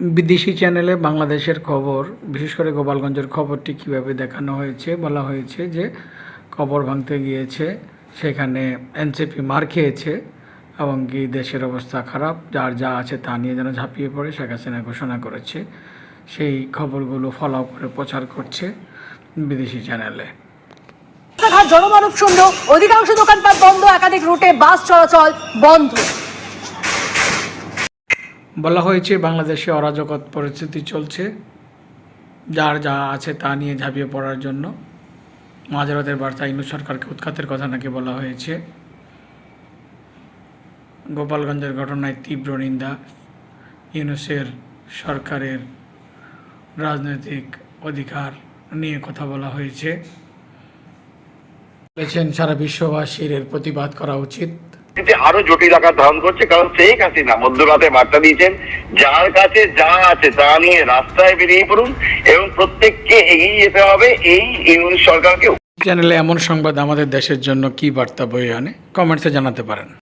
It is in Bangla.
বিদেশি চ্যানেলে বাংলাদেশের খবর, বিশেষ করে গোপালগঞ্জের খবরটি কীভাবে দেখানো হয়েছে, বলা হয়েছে যে কবর ভাঙতে গিয়েছে, সেখানে এনসিপি মার খেয়েছে এবং কি দেশের অবস্থা খারাপ, যার যা আছে তা নিয়ে যেন ঝাঁপিয়ে পড়ে, শেখ হাসিনা ঘোষণা করেছে। সেই খবরগুলো ফলো করে প্রচার করছে বিদেশি চ্যানেলে। জনমানব শূন্য, অধিকাংশ দোকানপাট বন্ধ, একাধিক রুটে বাস চলাচল বন্ধ। বলা হয়েছে, বাংলাদেশে অরাজকত পরিস্থিতি চলছে। যার যা আছে তা নিয়ে ঝাঁপিয়ে পড়ার জন্য। মাঝরাতের বার্তা, ইনু সরকারকে উৎখাতের কথা নাকি বলা হয়েছে। গোপালগঞ্জের ঘটনায় তীব্র নিন্দা ইউনুসের সরকারের রাজনৈতিক অধিকার নিয়ে কথা বলা হয়েছে। বলেছেন, সারা বিশ্ববাসীর প্রতিবাদ করা উচিত। পরিস্থিতি আরও জটিল আকার ধারণ করছে, কারণ শেখ হাসিনা মধ্যরাতে বার্তা দিয়েছেন, যার কাছে যা আছে তা নিয়ে রাস্তায় বেরিয়ে পড়ুন এবং প্রত্যেককে এগিয়ে যেতে হবে এই ইউনিট সরকারকে চ্যানেলে এমন সংবাদ আমাদের দেশের জন্য কি বার্তা বয়ে আনে? কমেন্টসে জানাতে পারেন।